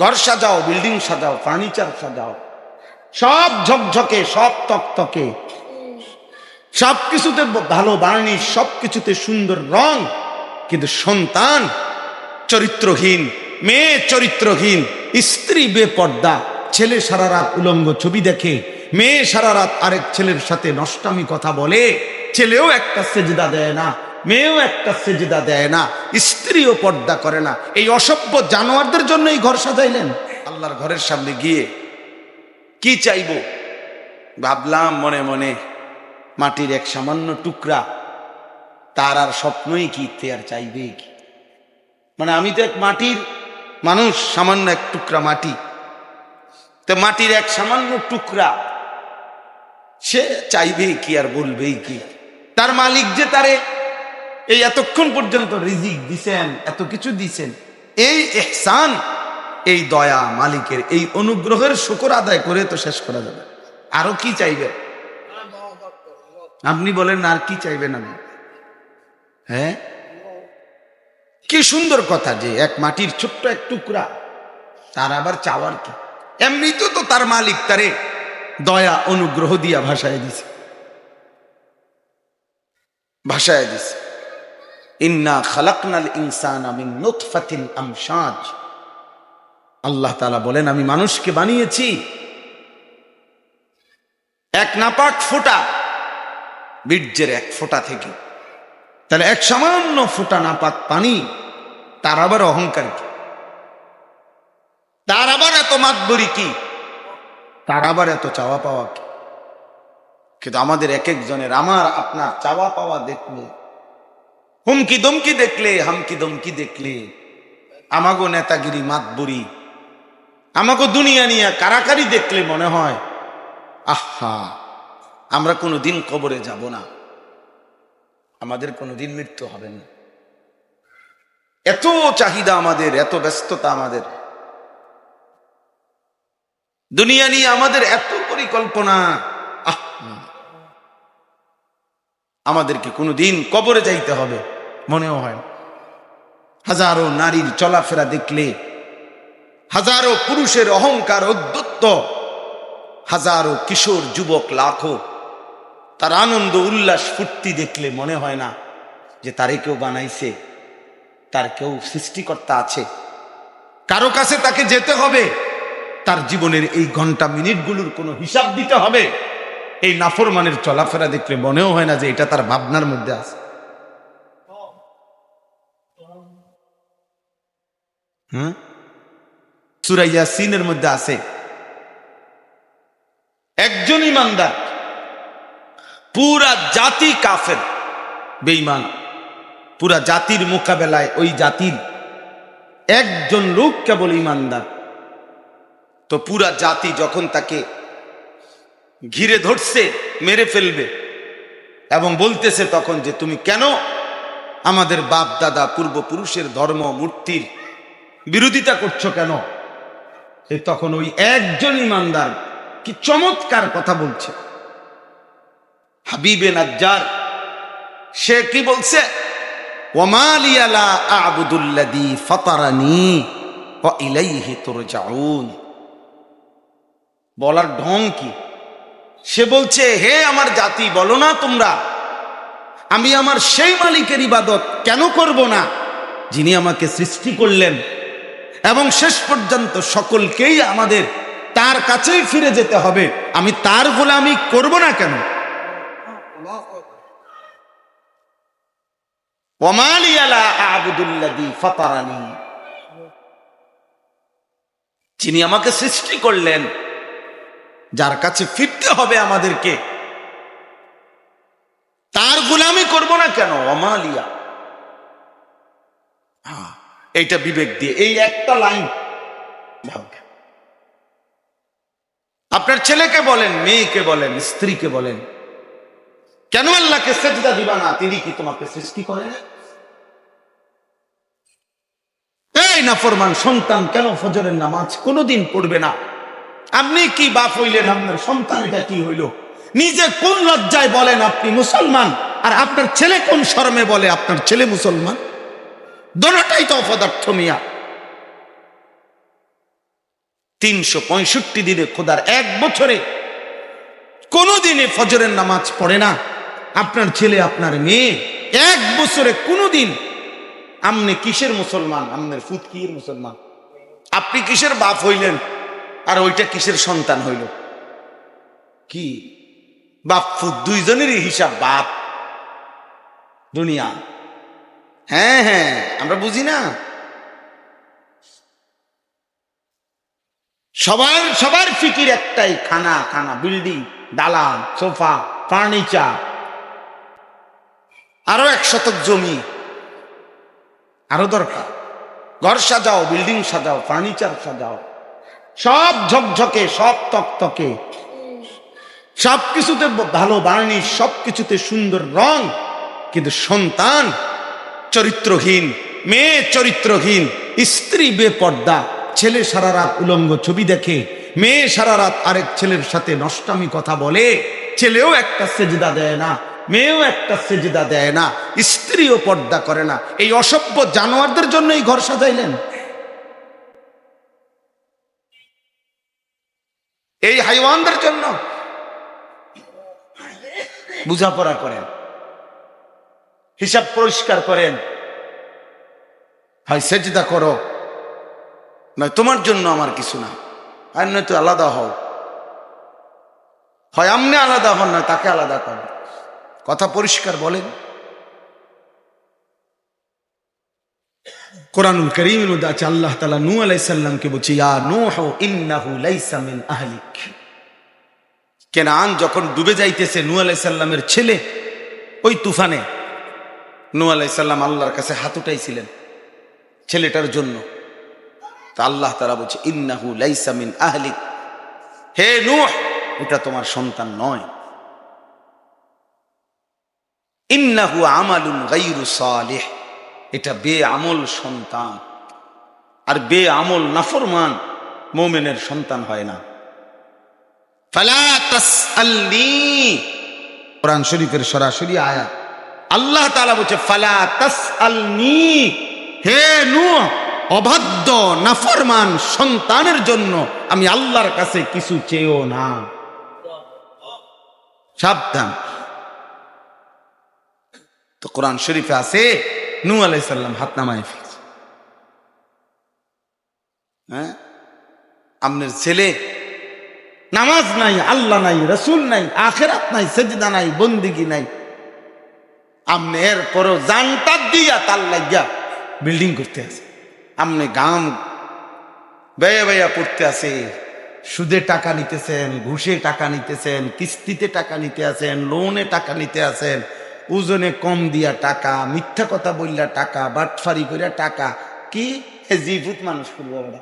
ঘর সাজাও, বিল্ডিং সাজাও, ফার্নিচার সাজাও। সব ঝকঝকে, সব তকতকে। সব কিছুতে ভালো বার্নিশ সব কিছুতে সুন্দর রং। কিন্তু সন্তান চরিত্রহীন, মেয়ে চরিত্রহীন, স্ত্রী বেপর্দা, ছেলে সারা রাত উলঙ্গ ছবি দেখে, মেয়ে সারা রাত আরেক ছেলের সাথে নষ্টামি কথা বলে, ছেলেও একটা সেজদা দেয় না। মেয়েও একটা সেজদা দেয় না, স্ত্রীও পর্দা করে না। এই অসভ্য জানোয়ারদের জন্য এই ঘর সাজাইলেন। আল্লাহর ঘরের সামনে গিয়ে কি চাইব? ভাবলাম মনে মনে মাটির এক সামান্য টুকরা, তার আর স্বপ্নই কি, তে আর চাইবে কি? মানে আমি তো এক মাটির মানুষ, সামান্য এক টুকরা মাটি। তো মাটির এক সামান্য টুকরা, সে চাইবে কি আর বলবেই কি? তার মালিক যে তারে এই এতক্ষণ পর্যন্ত রিজিক দিছেন, এত কিছু দিছেন। এই এহসান এই দয়া মালিকের, এই অনুগ্রহের শুকর আদায় করে তো শেষ করা যাবে। আরও কি চাইবে? আপনি বলেন, আর কি চাইবেন আমি? হ্যাঁ? কি সুন্দর কথা যে এক মাটির ছোট্ট এক টুকরা, তার আবার চাওয়ার কি? এমনিতেও তো তার মালিক তারে দয়া, অনুগ্রহ দিয়া ভাষায় দিছে। ভাষায় দিছে। ইন্না খালাকনাল ইনসান নুতফাতিন আমশাজ। আল্লাহ তাআলা বলেন, আমি মানুষকে বানিয়েছি এক নাপাক ফোঁটা, বীর্যের এক ফোঁটা থেকে। তাহলে এক সামান্য ফোঁটা নাপাক পানি, তার আবার অহংকার কি? তার আবার এত মাতবরি কি? তার আবার এত চাওয়া পাওয়া কি? কিন্তু আমাদের এক একজনের আমার আপনার চাওয়া পাওয়া দেখলে হুমকি দমকি দেখলে হামকি দমকি দেখলে। আমাগো নেতাগিরি মাতবুরি। আমাগো দুনিয়া নিয়ে কারাকারি দেখলে মনে হয়, আহা, আমরা কোনো দিন কবরে যাব না। আমাদের কোনো দিন মৃত্যু হবে না। এত চাহিদা আমাদের, এত ব্যস্ততা আমাদের। দুনিয়া নিয়ে আমাদের এত পরিকল্পনা আমাদেরকে কোনো দিন কবরে যাইতে হবে। মনেও হয় হাজারো নারীর চলাফেরা দেখলে, হাজারো পুরুষের অহংকার অদ্যত্ত হাজারো কিশোর যুবক লাখো, তার আনন্দ উল্লাস ফুর্তি দেখলে মনে হয় না যে তারে কেউ বানাইছে, তার কেউ সৃষ্টিকর্তা আছে। কারও কাছে তাকে যেতে হবে, তার জীবনের এই ঘণ্টা মিনিটগুলোর কোনো হিসাব দিতে হবে। এই নাফরমানের চলাফেরা দেখলে মনেও হয় না যে এটা তার ভাবনার মধ্যে আছে। হুম? সুরাইয়া সিনের মধ্যে আছে, একজন ইমানদার, পুরা জাতি কাফের, বেঈমান, পুরা জাতির মোকাবেলায় ওই জাতির একজন লোক কেবল ইমানদার। তো পুরা জাতি যখন তাকে ঘিরে ধরছে, মেরে ফেলবে এবং বলতেছে তখন যে, তুমি কেন আমাদের বাপ দাদা পূর্বপুরুষের ধর্ম, মূর্তির বিরোধিতা করছ কেন? এ তখন ওই একজন ইমানদার কি চমৎকার কথা বলছে। হাবিবে নাজ্জার, সে কি বলছে? ওমালিয়ালা ফতারানি তুরজাউন। বলার ঢং কি? সে বলছে, হে আমার জাতি, বলো না তোমরা, আমি আমার সেই মালিকের ইবাদত কেন করব না, যিনি আমাকে সৃষ্টি করলেন? এবং শেষ পর্যন্ত সকলকেই আমাদের তার কাছেই ফিরে যেতে হবে। আমি তার গোলামি করব না কেন? যিনি আমাকে সৃষ্টি করলেন যার কাছে ফিরতে হবে আমাদেরকে তার গোলামি করব না কেন? অমালিয়া হ্যাঁ, এইটা বিবেক দিয়ে। এই একটা লাইন। আপনার ছেলেকে বলেন, মেয়েকে বলেন, স্ত্রীকে বলেন, কেন আল্লাহকে সেজদা দিবা না? তিনি কি তোমাকে সৃষ্টি করেন? এই না ফরমান সন্তান কেন ফজরের নামাজ কোনোদিন পড়বে না? আপনি কি বাপ হইলেন, আপনার সন্তানটা কি হইল? নিজে কোন লজ্জায় বলেন আপনি মুসলমান? আর আপনার ছেলে কোন শর্মে বলে, আপনার ছেলে মুসলমান? দোনোটাই তো অপদার্থ মিয়া। তিনশো পঁয়ষট্টি দিনে খোদার এক বছরে কোনো দিনে ফজরের নামাজ পড়ে না। আপনার ছেলে, আপনার মেয়ে, এক বছরে কোনো দিন আমনে কিসের মুসলমান? আমনের ফুতকির মুসলমান? আপনি কিসের বাপ হইলেন? আর ওইটা কিসের সন্তান হইল? কি? বাপ ফুত দুইজনেরই হিসাব বাপ। দুনিয়া হ্যাঁ হ্যাঁ আমরা বুঝি না। সবার সবার ফিকির একটাই খানা খানা, বিল্ডিং, দালান, সোফা, ফার্নিচার, আরও এক শতক জমি, আরও দরকার। ঘর সাজাও, বিল্ডিং সাজাও, ফার্নিচার সাজাও। সব ঝকঝকে, সব তকতকে। সব কিছুতে ভালো বার্নিশ সব কিছুতে সুন্দর রং, কিন্তু সন্তান চরিত্রহীন, মেয়ে চরিত্রহীন, স্ত্রী বেপর্দা, ছেলে সারা রাত উলঙ্গ ছবি দেখে, মেয়ে সারা রাত আরেক ছেলের সাথে নষ্টামি কথা বলে, ছেলেও একটা সেজদা দেয় না, মেয়েও একটা সেজদা দেয় না, স্ত্রীও পর্দা করে না। এই অসভ্য জানোয়ারদের জন্য এই ঘর সাজাইলেন। এই হাইওয়ানদের জন্য বুঝাপড়া করেন। হিসাব পরিষ্কার করেন। হয় সেজদা করো। নয়, তোমার জন্য আমার কিছু না। আর নয় তো আলাদা হও। হয় আমনে আলাদা হন না তাকে আলাদা কর। কথা পরিষ্কার বলেন। কোরআনুল মধ্যে আছে, আল্লাহ তালা নু আলাইসাল্লামকে বলছে, ইয়া মিন আহলিক। কেনান যখন ডুবে যাইতেছে নূ আলাইসাল্লামের ছেলে, ওই তুফানে নূ আলাইসাল্লাম আল্লাহর কাছে হাত উঠাইছিলেন ছেলেটার জন্য। তা আল্লাহ তারা বলছে, ইন্নাহু লাইসা মিন আহলিক। হে নূহ, এটা তোমার সন্তান নয়। ইন্নাহু আমালুন গাইরু সালেহ। এটা বে আমল সন্তান। আর বে আমল নাফরমান মোমেনের সন্তান হয় না। কোরআন শরীফের সরাসরি আয়াত। আল্লাহ তাআলা বলছে, ফালা তাসআলনি হে নু অবাধ্য, নাফরমান সন্তানের জন্য আমি আল্লাহর কাছে কিছু চেয়েও না। সাবধান। তো কোরআন শরীফে আছে নূ আলাইসাল্লাম হাত নামায় ফেলছে। হ্যাঁ? আপনার ছেলে, নামাজ নাই, আল্লাহ নাই, রসুল নাই, আখেরাত নাই, সেজদা নাই, বন্দিগি নাই। আপনি এরপরও জানটা দিয়া তার লাগিয়া বিল্ডিং করতে আছে। আপনি গাম বেয়া বেয়া পড়তে আছে। সুদে টাকা নিতেছেন, ঘুষে টাকা নিতেছেন, কিস্তিতে টাকা নিতে আছেন লোনে টাকা নিতে আছেন, ওজনে কম দিয়া টাকা, মিথ্যা কথা বললা টাকা, বাটফারি করিয়া টাকা। কি? জিভূত মানুষ করব ওরা